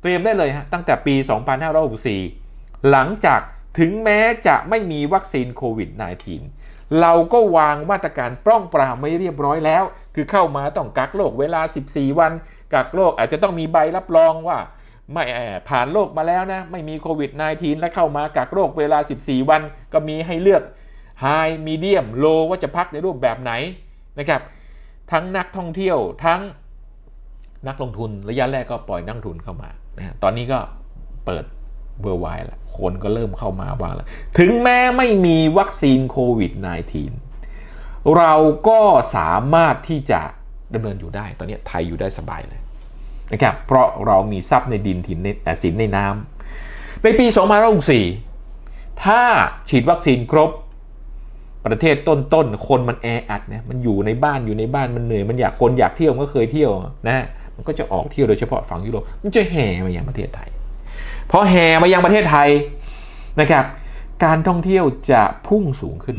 เตรียมได้เลยฮะตั้งแต่ปี 2564 หลังจากถึงแม้จะไม่มีวัคซีนโควิด -19 เราก็วางมาตรการป้องปรามไม่เรียบร้อยแล้ว คือเข้ามาต้องกักโรคเวลา 14 วัน กักโรคอาจจะต้องมีใบรับรองว่าไม่ผ่านโรคมาแล้วนะไม่มีโควิด -19 แล้วเข้ามากักโรคเวลา 14 วัน ก็มีให้เลือก High Medium Low ว่าจะพักในรูปแบบไหนนะครับทั้งนักท่องเที่ยวทั้งนักลงทุนระยะแรกก็ปล่อยนักลงทุนเข้ามา นะตอนนี้ก็เปิดเบอร์ไวแล้วคนก็เริ่มเข้ามาบ้างแล้ว ถึงแม้ไม่มีวัคซีนโควิด -19 เราก็สามารถที่จะดำเนินอยู่ได้ ตอนนี้ไทยอยู่ได้สบายเลยนะครับ เพราะเรามีทรัพย์ในดินถิ่นในสินในน้ำในปี 2564 ถ้าฉีดวัคซีนครบประเทศต้นๆ คนมันแออัดเนี่ยมันอยู่ในบ้านอยู่ในบ้านมันเหนื่อย มันอยากคนอยากเที่ยวก็เคยเที่ยวนะ มันก็จะออกเที่ยวโดยเฉพาะฝั่งยุโรปมันจะแห่มายังประเทศไทยพอแห่มายังประเทศไทยนะครับ การท่องเที่ยวจะพุ่งสูงขึ้น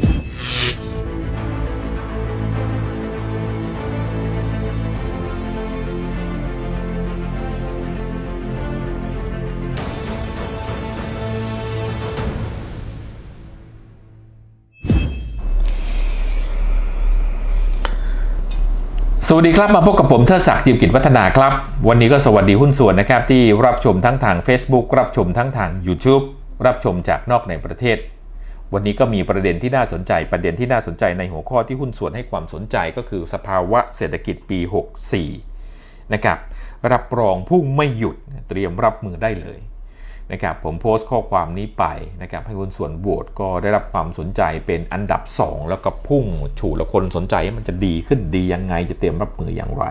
สวัสดีครับมาพบกับผมเทิดศักดิ์จิมกิจวัฒนาครับ วันนี้ก็สวัสดีหุ้นส่วนนะครับที่รับชมทั้งทาง Facebook รับชมทั้งทาง YouTube รับชมจากนอกในประเทศ วันนี้ก็มีประเด็นที่น่าสนใจประเด็นที่น่าสนใจในหัวข้อที่หุ้นส่วนให้ความสนใจก็คือสภาวะเศรษฐกิจปี 64 นะครับรับรองพุ่งไม่หยุดเตรียมรับมือได้เลย นะครับผมโพสต์ข้อความนี้ไปนะครับให้คนส่วนโหวตก็ได้รับความสนใจเป็นอันดับ 2 แล้วก็พุ่งฉูดแล้วคนสนใจมันจะดีขึ้นดียังไงจะเตรียมรับมืออย่างไร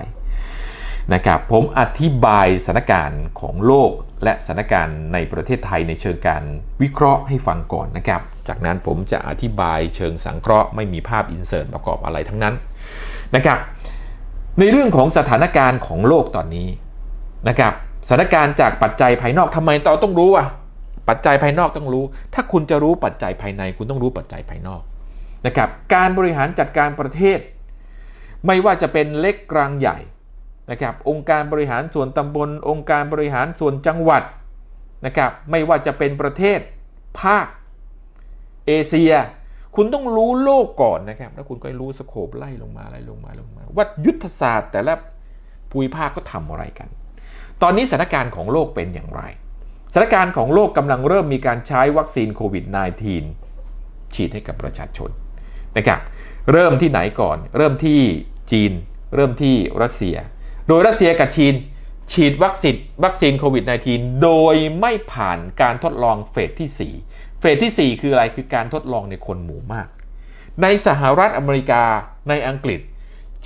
นะครับผมอธิบายสถานการณ์ของโลกและสถานการณ์ในประเทศไทยในเชิงการวิเคราะห์ให้ฟังก่อนนะครับ จากนั้นผมจะอธิบายเชิงสังเคราะห์ไม่มีภาพอินเสิร์ตประกอบอะไรทั้งนั้นนะครับในเรื่องของสถานการณ์ของโลกตอนนี้นะครับ ถานการณ์จากปัจจัยภายนอกทำไมเราต้องรู้อะปัจจัยภายนอกต้องรู้ ถ้าคุณจะรู้ปัจจัยภายใน คุณต้องรู้ปัจจัยภายนอกนะครับการบริหารจัดการประเทศ ไม่ว่าจะเป็นเล็กกลางใหญ่นะครับองค์การบริหารส่วนตำบล องค์การบริหารส่วนจังหวัดนะครับไม่ว่าจะเป็นประเทศ ภาค เอเชีย คุณต้องรู้โลกก่อนนะครับแล้วคุณก็รู้สโคปไล่ลงมาไล่ลงมาลงมา ว่ายุทธศาสตร์แต่ละภูมิภาคก็ทำอะไรกัน ตอนนี้สถานการณ์ของโลกเป็นอย่างไรสถานการณ์ของโลกกำลังเริ่มมีการใช้วัคซีนโควิด -19 ฉีดให้กับประชาชนนะครับเริ่มที่ไหนก่อน เริ่มที่จีน เริ่มที่รัสเซีย โดยรัสเซียกับจีนฉีดวัคซีนวัคซีนโควิด -19 โดยไม่ผ่านการทดลองเฟสที่ 4 เฟสที่ 4 คืออะไรคือการทดลองในคนหมู่มาก ในสหรัฐอเมริกาในอังกฤษ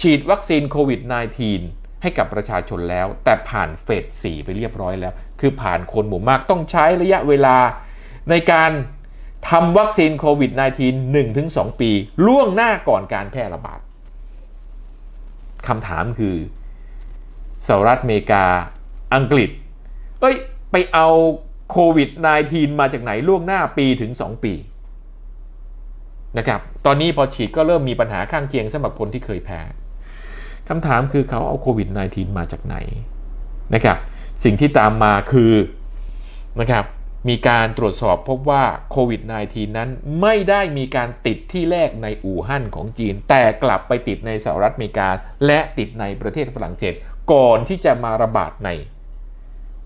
ฉีดวัคซีนโควิด -19 ให้กับประชาชนแล้ว แต่ผ่านเฟส4ไปเรียบร้อยแล้ว คือผ่านคนหมู่มากต้องใช้ระยะเวลา ในการทำวัคซีนโควิด -19 1-2 ปี ล่วงหน้าก่อนการแพร่ระบาดคำถามคือสหรัฐอเมริกาอังกฤษ เอ้ย ไปเอาโควิด -19 มาจากไหนล่วงหน้าปีถึง 2 ปีนะครับ ตอนนี้พอฉีดก็เริ่มมีปัญหาข้างเคียงสำหรับคนที่เคยแพ้ คำถามคือเขาเอาโควิด -19 มาจากไหนนะครับ สิ่งที่ตามมาคือนะครับมีการตรวจสอบพบว่าโควิด -19 นั้นไม่ได้มีการติดที่แรกในอู่ฮั่นของจีน แต่กลับไปติดในสหรัฐอเมริกา และติดในประเทศฝรั่งเศสก่อนที่จะมาระบาดใน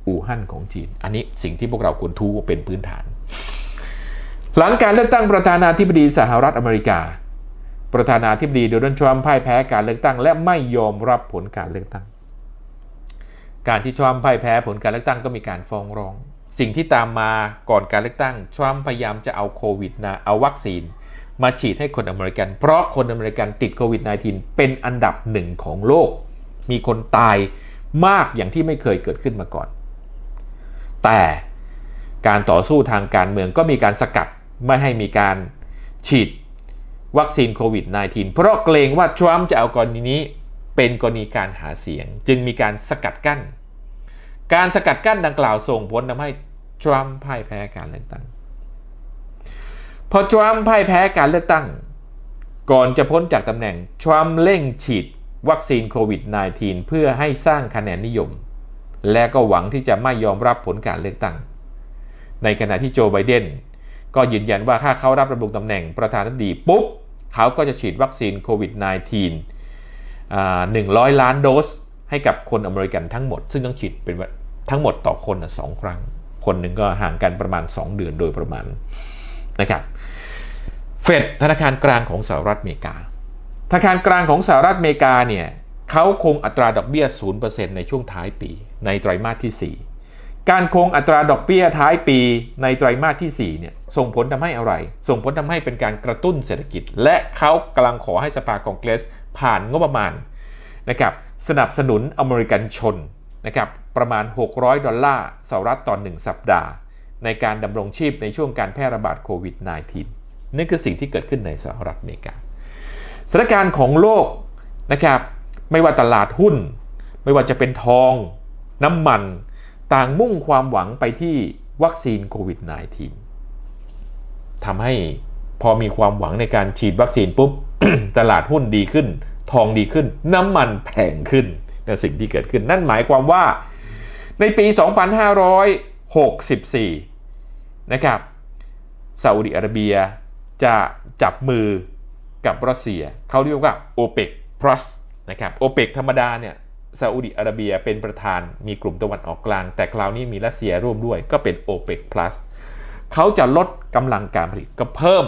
อู่ฮั่นของจีน อันนี้สิ่งที่พวกเราควรทูเป็นพื้นฐาน หลังการเลือกตั้งประธานาธิบดีสหรัฐอเมริกา ประธานาธิบดีโดนัลด์ทรัมป์พ่ายแพ้การเลือกตั้ง และไม่ยอมรับผลการเลือกตั้ง การที่ทรัมป์พ่ายแพ้ผลการเลือกตั้งก็มีการฟ้องร้อง สิ่งที่ตามมาก่อนการเลือกตั้งทรัมป์พยายามจะเอาโควิดนะเอาวัคซีน มาฉีดให้คนอเมริกัน เพราะคนอเมริกันติดโควิด -19 เป็นอันดับหนึ่งของโลก มีคนตายมากอย่างที่ไม่เคยเกิดขึ้นมาก่อน แต่การต่อสู้ทางการเมืองก็มีการสกัดไม่ให้มีการฉีด วัคซีนโควิด -19 เพราะเกรงว่าทรัมป์จะเอากรณีนี้เป็นกรณีการหาเสียง จึงมีการสกัดกั้น การสกัดกั้นดังกล่าวส่งผลทำให้ทรัมป์พ่ายแพ้การเลือกตั้ง พอทรัมป์พ่ายแพ้การเลือกตั้ง ก่อนจะพ้นจากตำแหน่งทรัมป์เร่งฉีดวัคซีนโควิด -19 เพื่อให้สร้างคะแนนนิยม และก็หวังที่จะไม่ยอมรับผลการเลือกตั้ง ในขณะที่โจไบเดน ก็ยืนยันว่าถ้าเขารับระบุตำแหน่งประธานาธิบดีปุ๊บเขาก็จะฉีดวัคซีนโควิด -19 หนึ่งร้อยล้านโดสให้กับคนอเมริกันทั้งหมด ซึ่งต้องฉีดเป็นทั้งหมดต่อคนสองครั้ง คนหนึ่งก็ห่างกันประมาณ 2 เดือนโดยประมาณนะครับเฟดธนาคารกลางของสหรัฐอเมริกา ธนาคารกลางของสหรัฐอเมริกาเนี่ยเขาคงอัตราดอกเบี้ย 0%ในช่วงท้ายปี ในไตรมาสที่ 4 การคงอัตราดอกเบี้ยท้ายปีในไตรมาสที่4เนี่ยส่งผลทำให้อะไร ส่งผลทำให้เป็นการกระตุ้นเศรษฐกิจ และเขากำลังขอให้สภาคองเกรสผ่านงบประมาณนะครับสนับสนุนอเมริกันชนนะครับประมาณ 600 ดอลลาร์สหรัฐต่อ 1 สัปดาห์ ในการดำรงชีพในช่วงการแพร่ระบาดโควิด -19 นี่คือสิ่งที่เกิดขึ้นในสหรัฐอเมริกาสถานการณ์ของโลกนะครับไม่ว่าตลาดหุ้น ไม่ว่าจะเป็นทอง น้ำมัน ต่างมุ่งความหวังไปที่วัคซีนโควิด -19 ทำให้พอมีความหวังในการฉีดวัคซีนปุ๊บ ตลาดหุ้นดีขึ้น ทองดีขึ้น น้ำมันแพงขึ้นในสิ่งที่เกิดขึ้นนั่นหมายความว่า ในปี 2564 นะครับซาอุดิอาระเบียจะจับมือกับรัสเซีย เขาเรียกว่า OPEC Plus นะครับ OPEC ธรรมดาเนี่ย ซาอุดิอาระเบียเป็นประธานมีกลุ่มตะวันออกกลาง แต่คราวนี้มีรัสเซียร่วมด้วยก็เป็น OPEC Plus เขาจะลดกำลังการผลิตก็เพิ่ม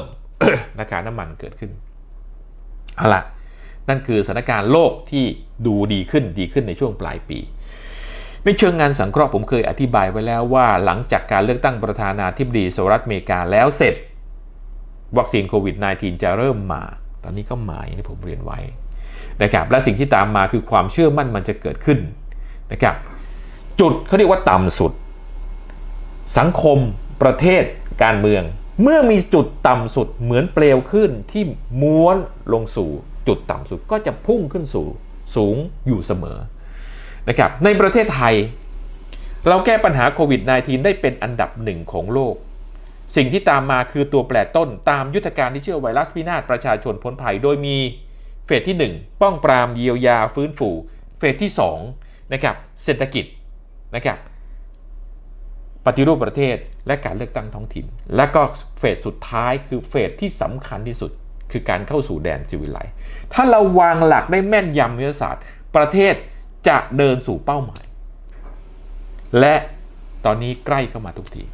ราคาน้ำมันเกิดขึ้นเอาละนั่นคือสถานการณ์โลกที่ดูดีขึ้นดีขึ้นในช่วงปลายปี ในเชิงงานสังเคราะห์ผมเคยอธิบายไว้แล้วว่า หลังจากการเลือกตั้งประธานาธิบดีสหรัฐอเมริกาแล้วเสร็จ วัคซีนโควิด -19 จะเริ่มมา ตอนนี้ก็มาอย่างที่ผมเรียนไว้ นะครับและสิ่งที่ตามมาคือความเชื่อมั่นมันจะเกิดขึ้นนะครับจุดเขาเรียกว่าต่ำสุด สังคมประเทศการเมือง เมื่อมีจุดต่ำสุดเหมือนเปลวขึ้นที่ม้วนลงสู่จุดต่ำสุดก็จะพุ่งขึ้นสู่สูงอยู่เสมอนะครับในประเทศไทย เราแก้ปัญหาโควิด -19 ได้เป็นอันดับหนึ่งของโลก สิ่งที่ตามมาคือตัวแปรต้นตามยุทธการที่เชื่อไวรัสพินาศประชาชนพ้นภัยโดยมี เฟสที่ 1 ป้องปรามเยียวยาฟื้นฟูเฟสที่2นะครับเศรษฐกิจนะครับปฏิรูปประเทศและการเลือกตั้งท้องถิ่น และก็เฟสสุดท้ายคือเฟสที่สำคัญที่สุด คือการเข้าสู่แดนซิวิไลถ้าเราวางหลักได้แม่นยำวิทยาศาสตร์ ประเทศจะเดินสู่เป้าหมาย และตอนนี้ใกล้เข้ามาทุกที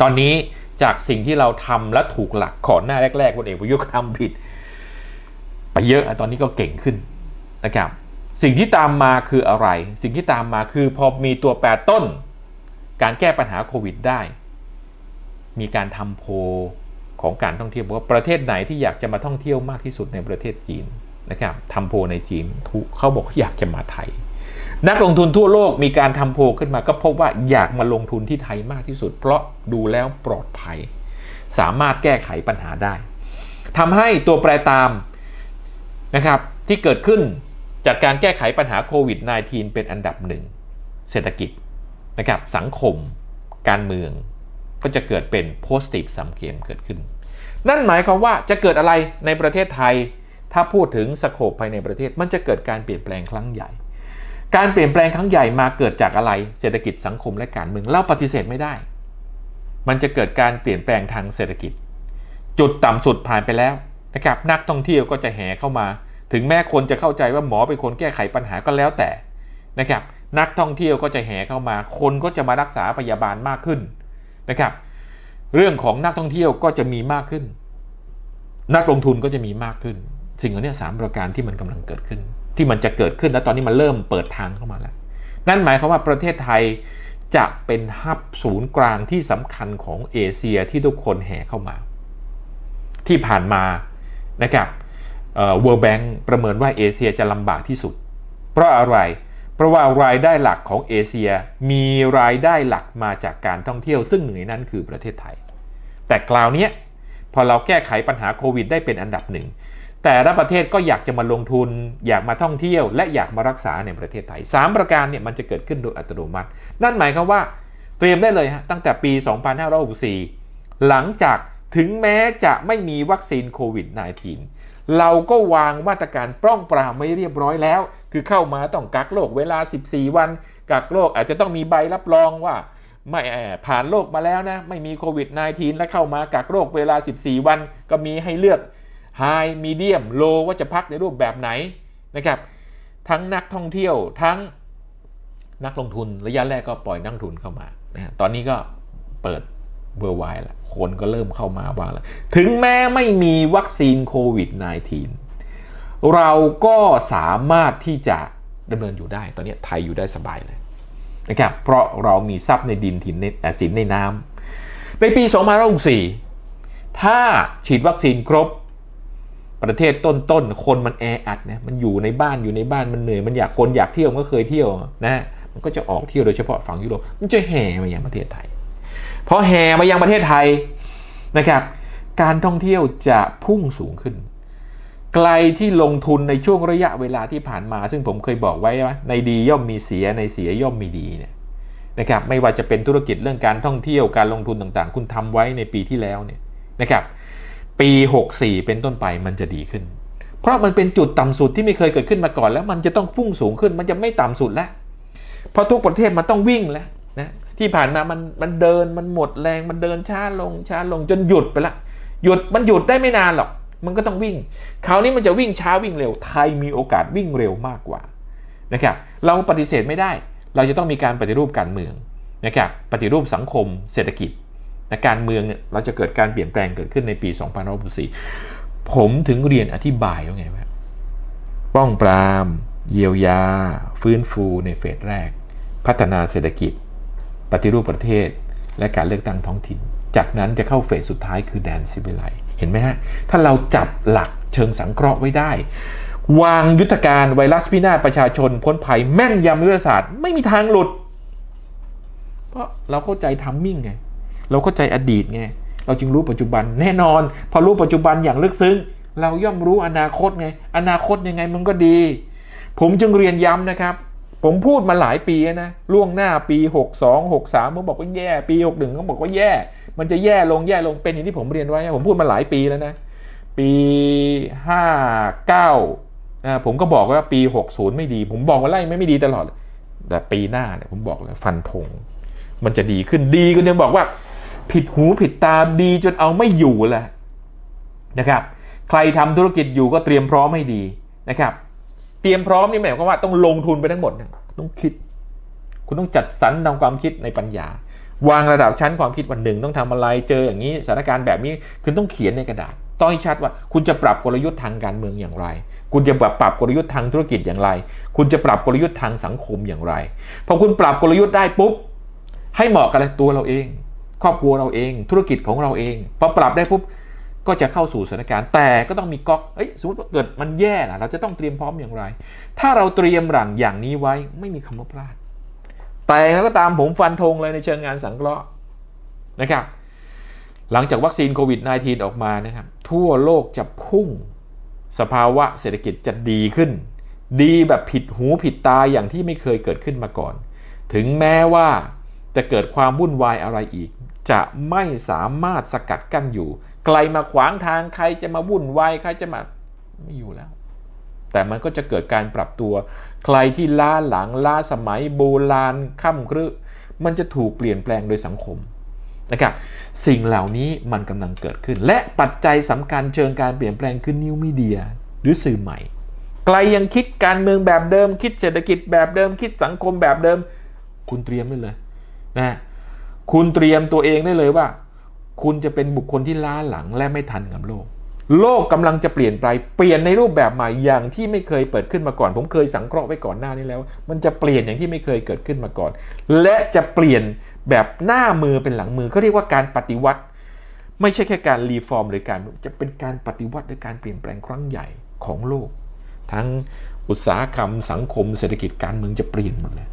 ตอนนี้จากสิ่งที่เราทำและถูกหลักก่อนหน้าแรกๆพลเอกประยุทธ์ทำผิด ไปเยอะตอนนี้ก็เก่งขึ้นนะครับสิ่งที่ตามมาคืออะไร สิ่งที่ตามมาคือพอมีตัวแปรต้น การแก้ปัญหาโควิดได้ มีการทำโพของการท่องเที่ยวว่าประเทศไหนที่อยากจะมาท่องเที่ยวมากที่สุดในประเทศจีนนะครับทำโพในจีนเขาบอกอยากจะมาไทย นักลงทุนทั่วโลกมีการทำโพขึ้นมาก็พบว่าอยากมาลงทุนที่ไทยมากที่สุด เพราะดูแล้วปลอดภัย สามารถแก้ไขปัญหาได้ทำให้ตัวแปรตาม นะครับที่เกิดขึ้นจากการแก้ไขปัญหาโควิด -19 เป็นอันดับหนึ่งเศรษฐกิจนะครับสังคม การเมือง ก็จะเกิดเป็น positive sum game เกิดขึ้น นั่นหมายความว่าจะเกิดอะไรในประเทศไทย ถ้าพูดถึงสโคปภายในประเทศ มันจะเกิดการเปลี่ยนแปลงครั้งใหญ่ การเปลี่ยนแปลงครั้งใหญ่มาเกิดจากอะไร เศรษฐกิจสังคมและการเมืองเราปฏิเสธไม่ได้ มันจะเกิดการเปลี่ยนแปลงทางเศรษฐกิจ จุดต่ำสุดผ่านไปแล้วนะครับนักท่องเที่ยวก็จะแห่เข้ามา ถึงแม้คนจะเข้าใจว่าหมอเป็นคนแก้ไขปัญหาก็แล้วแต่นะครับนักท่องเที่ยวก็จะแห่เข้ามา คนก็จะมารักษาพยาบาลมากขึ้นนะครับ เรื่องของนักท่องเที่ยวก็จะมีมากขึ้น นักลงทุนก็จะมีมากขึ้น สิ่งเหล่านี้สามประการที่มันกำลังเกิดขึ้น ที่มันจะเกิดขึ้นแล้วตอนนี้มันเริ่มเปิดทางเข้ามาแล้ว นั่นหมายความว่าประเทศไทยจะเป็นฮับศูนย์กลางที่สำคัญของเอเชียที่ทุกคนแห่เข้ามา ที่ผ่านมานะครับ World Bank ประเมินว่าเอเชียจะลำบากที่สุด เพราะอะไร เพราะว่ารายได้หลักของเอเชียมีรายได้หลักมาจากการท่องเที่ยวซึ่งหนึ่งในนั้นคือประเทศไทย แต่คราวนี้พอเราแก้ไขปัญหาโควิดได้เป็นอันดับหนึ่งแต่ละประเทศก็อยากจะมาลงทุน อยากมาท่องเที่ยว และอยากมารักษาในประเทศไทย 3 ประการเนี่ยมันจะเกิดขึ้นโดยอัตโนมัติ นั่นหมายความว่าเตรียมได้เลยฮะตั้งแต่ปี 2564 หลังจากถึงแม้จะไม่มีวัคซีนโควิด -19 เราก็วางมาตรการป้องปรามไม่เรียบร้อยแล้ว คือเข้ามาต้องกักโรคเวลา 14 วัน กักโรคอาจจะต้องมีใบรับรองว่าไม่เอ่อผ่านโรคมาแล้วนะ ไม่มีโควิด -19 แล้วเข้ามากักโรคเวลา 14 วัน ก็มีให้เลือก High Medium Low ว่าจะพักในรูปแบบไหนนะครับ ทั้งนักท่องเที่ยวทั้งนักลงทุนระยะแรกก็ปล่อยนักลงทุนเข้ามานะตอนนี้ก็เปิด เวอร์ไวแล้วคนก็เริ่มเข้ามาบ้างแล้ว ถึงแม้ไม่มีวัคซีนโควิด -19 เราก็สามารถที่จะดำเนินอยู่ได้ ตอนนี้ไทยอยู่ได้สบายเลยนะครับ เพราะเรามีทรัพย์ในดินถินในสินในน้ำ ในปี 2564 ถ้าฉีดวัคซีนครบประเทศต้นๆ คนมันแออัดนะ มันอยู่ในบ้านอยู่ในบ้านมันเหนื่อย มันอยากคนอยากเที่ยวมันก็เคยเที่ยวนะ มันก็จะออกเที่ยวโดยเฉพาะฝั่งยุโรป มันจะแห่มาอยังประเทศไทย พอแห่มายังประเทศไทยนะครับ การท่องเที่ยวจะพุ่งสูงขึ้น ไกลที่ลงทุนในช่วงระยะเวลาที่ผ่านมา ซึ่งผมเคยบอกไว้ว่าในดีย่อมมีเสียในเสียย่อมมีดีเนี่ยนะครับไม่ว่าจะเป็นธุรกิจเรื่องการท่องเที่ยวการลงทุนต่างๆ คุณทำไว้ในปีที่แล้วเนี่ยนะครับปี 64 เป็นต้นไปมันจะดีขึ้น เพราะมันเป็นจุดต่ำสุดที่ไม่เคยเกิดขึ้นมาก่อน แล้วมันจะต้องพุ่งสูงขึ้นมันจะไม่ต่ำสุดแล้วเพราะทุกประเทศมันต้องวิ่งแล้วนะ ที่ผ่านมามันมันเดินมันหมดแรงมันเดินช้าลงช้าลงจนหยุดไปละ หยุดมันหยุดได้ไม่นานหรอก มันก็ต้องวิ่ง คราวนี้มันจะวิ่งช้าวิ่งเร็ว ไทยมีโอกาสวิ่งเร็วมากกว่านะครับเราปฏิเสธไม่ได้ เราจะต้องมีการปฏิรูปการเมืองนะครับปฏิรูปสังคมเศรษฐกิจนะการเมืองเนี่ยเราจะเกิดการเปลี่ยนแปลงเกิดขึ้นในปี 2564 ผมถึงเรียนอธิบายว่าไงว่าป้องปราม เยียวยา ฟื้นฟูในเฟสแรก พัฒนาเศรษฐกิจ ปฏิรูปประเทศ และการเลือกตั้งท้องถิ่น จากนั้นจะเข้าเฟสสุดท้ายคือแดนซิเบไลเห็นไหมฮะ ถ้าเราจับหลักเชิงสังเคราะห์ไว้ได้ วางยุทธการไวรัสพินาศประชาชนพ้นภัยแม่นยำยุทธศาสตร์ไม่มีทางหลุด เพราะเราเข้าใจทัมมิ่งไง เราเข้าใจอดีตไง เราจึงรู้ปัจจุบันแน่นอน พอรู้ปัจจุบันอย่างลึกซึ้ง เราย่อมรู้อนาคตไง อนาคตยังไงมันก็ดี ผมจึงเรียนย้ำนะครับ ผมพูดมาหลายปีนะล่วงหน้าปี 62 63ผมบอกว่าแย่ปี 61เขาบอกว่าแย่ มันจะแย่ลงแย่ลงเป็นอย่างที่ผมเรียนไว้ ผมพูดมาหลายปีแล้วนะ ปี 59นะผมก็บอกว่าปี 60 ไม่ดี ผมบอกว่าไล่ไม่ไม่ดีตลอด แต่ปีหน้าเนี่ยผมบอกแล้วฟันธงมันจะดีขึ้นดีก็ยังบอกว่า ผิดหูผิดตาดีจนเอาไม่อยู่แหละนะครับ ใครทำธุรกิจอยู่ก็เตรียมพร้อมให้ดีนะครับ เตรียมพร้อมนี่หมายความว่าต้องลงทุนไปทั้งหมดนะต้องคิด คุณต้องจัดสรรนำความคิดในปัญญา วางระดับชั้นความคิดวันหนึ่ง ต้องทำอะไรเจออย่างนี้สถานการณ์แบบนี้คุณต้องเขียนในกระดาษต้องให้ชัดว่า คุณจะปรับกลยุทธ์ทางการเมืองอย่างไร คุณจะปรับปรับกลยุทธ์ทางธุรกิจอย่างไร คุณจะปรับกลยุทธ์ทางสังคมอย่างไรพอคุณปรับกลยุทธ์ได้ปุ๊บให้เหมาะกับตัวเราเอง ครอบครัวเราเอง ธุรกิจของเราเองพอปรับได้ปุ๊บ ก็จะเข้าสู่สถานการณ์แต่ก็ต้องมีก๊อกเอ้ยสมมติว่าเกิดมันแย่ล่ะเราจะต้องเตรียมพร้อมอย่างไร ถ้าเราเตรียมหลังอย่างนี้ไว้ไม่มีคำว่าพลาด แต่แล้วก็ตามผมฟันธงเลยในเชิงงานสังเคราะห์นะครับ หลังจากวัคซีนโควิด -19 ออกมานะครับ ทั่วโลกจะพุ่ง สภาวะเศรษฐกิจจะดีขึ้น ดีแบบผิดหูผิดตาอย่างที่ไม่เคยเกิดขึ้นมาก่อน ถึงแม้ว่าจะเกิดความวุ่นวายอะไรอีก จะไม่สามารถสกัดกั้นอยู่ ใครมาขวางทางใครจะมาวุ่นวายใครจะมาไม่อยู่แล้ว แต่มันก็จะเกิดการปรับตัว ใครที่ล้าหลังล้าสมัยโบราณค่ำครึมันจะถูกเปลี่ยนแปลงโดยสังคมนะครับสิ่งเหล่านี้มันกำลังเกิดขึ้น และปัจจัยสำคัญเชิงการเปลี่ยนแปลงคือนิวมีเดียหรือสื่อใหม่ใครยังคิดการเมืองแบบเดิม คิดเศรษฐกิจแบบเดิม คิดสังคมแบบเดิม คุณเตรียมได้เลยนะคุณเตรียมตัวเองได้เลยว่า คุณจะเป็นบุคคลที่ล้าหลังและไม่ทันกับโลก โลกกำลังจะเปลี่ยนไปเปลี่ยนในรูปแบบใหม่อย่างที่ไม่เคยเปิดขึ้นมาก่อน ผมเคยสังเคราะห์ไว้ก่อนหน้านี้แล้ว มันจะเปลี่ยนอย่างที่ไม่เคยเกิดขึ้นมาก่อน และจะเปลี่ยนแบบหน้ามือเป็นหลังมือเขาเรียกว่าการปฏิวัติ ไม่ใช่แค่การรีฟอร์มหรือการจะเป็นการปฏิวัติหรือการเปลี่ยนแปลงครั้งใหญ่ของโลก ทั้งอุตสาหกรรมสังคมเศรษฐกิจการเมืองจะเปลี่ยนหมดเลย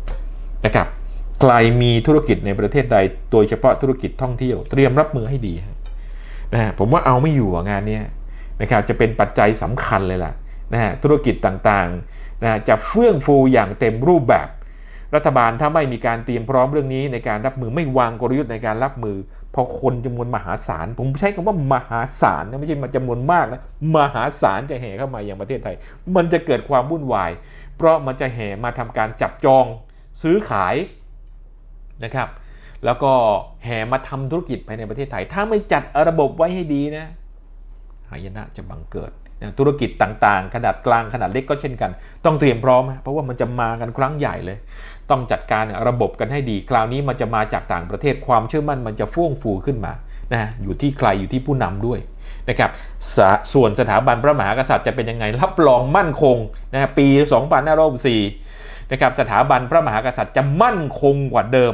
นะครับ ใครมีธุรกิจในประเทศใด โดยเฉพาะธุรกิจท่องเที่ยว เตรียมรับมือให้ดีนะฮะผมว่าเอาไม่อยู่งานนี้นะครับจะเป็นปัจจัยสำคัญเลยล่ะนะฮะธุรกิจต่างๆนะจะเฟื่องฟูอย่างเต็มรูปแบบ รัฐบาลถ้าไม่มีการเตรียมพร้อมเรื่องนี้ในการรับมือไม่วางกลยุทธ์ในการรับมือพอคนจำนวนมหาศาล ผมใช้คำว่ามหาศาลนะไม่ใช่มาจำนวนมากนะมหาศาลจะแห่เข้ามาอย่างประเทศไทย มันจะเกิดความวุ่นวาย เพราะมันจะแห่มาทำการจับจองซื้อขาย นะครับ แล้วก็แห่มาทำธุรกิจภายในประเทศไทย ถ้าไม่จัดระบบไว้ให้ดีนะหายนะจะบังเกิดนะธุรกิจต่างๆ ขนาดกลางขนาดเล็กก็เช่นกัน ต้องเตรียมพร้อม เพราะว่ามันจะมากันครั้งใหญ่เลย ต้องจัดการระบบกันให้ดี คราวนี้มันจะมาจากต่างประเทศความเชื่อมั่นมันจะฟ่วงฟูขึ้นมานะอยู่ที่ใครอยู่ที่ผู้นำด้วยนะครับสส่วนสถาบันพระมหากษัตริย์จะเป็นยังไงรับรองมั่นคงนะปี 2564นะครับสถาบันพระมหากษัตริย์จะมั่นคงกว่าเดิม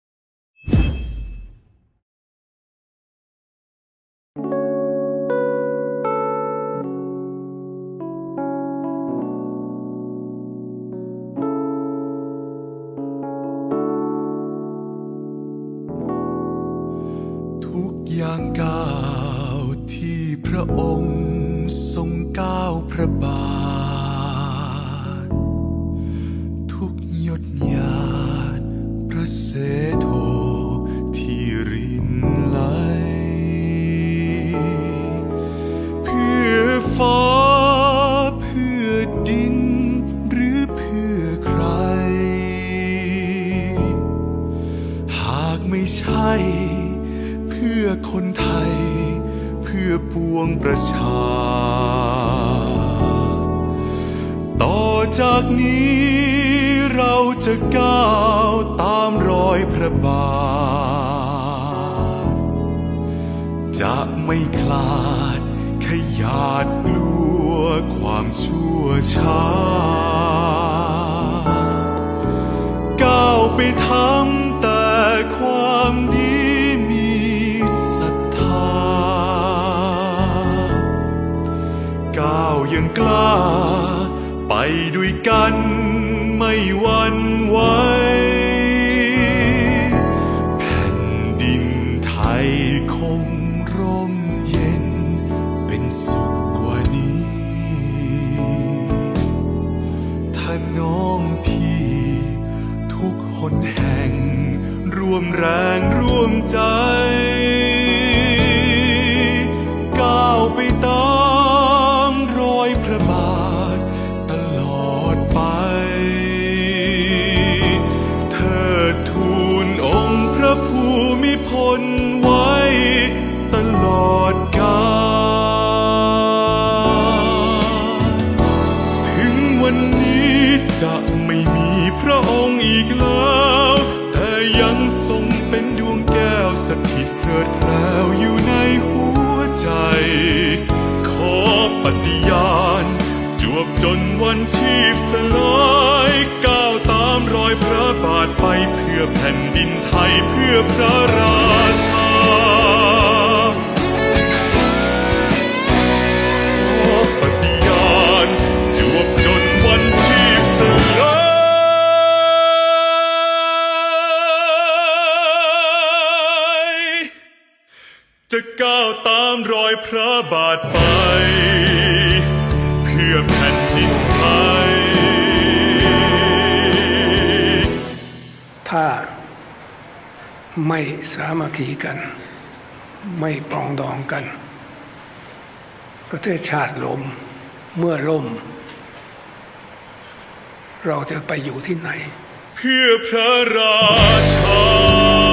ย่างก้าวที่พระองค์ทรงก้าวพระบาท ประชา ต่อจากนี้เราจะก้าวตามรอยพระบาท จะไม่คลาดขยาดกลัวความชั่วช้า ก้าวไปทำ ก้างกล้า ไปด้วยกันไม่หวันไหวแผ่นดินไทยคงร่มเย็นเป็นสุขกว่านี้ ถ้าน้องพี่ ทุกคนแห่ง ร่วมแรงร่วมใจ กแล้ว แต่ยังทรงเป็นดวงแก้วสถิตเพลิดเพลวอยู่ในหัวใจ ขอปฏิญาณ จวบจนวันชีพสลายก้าวตามรอยพระบาทไปเพื่อแผ่นดินไทยเพื่อพระราชา จะก้าวตามรอยพระบาทไป เพื่อแผ่นดินไทย ถ้าไม่สามัคคีกัน ไม่ปรองดองกัน ประเทศชาติล้มเมื่อล่ม เราจะไปอยู่ที่ไหน เพื่อพระรา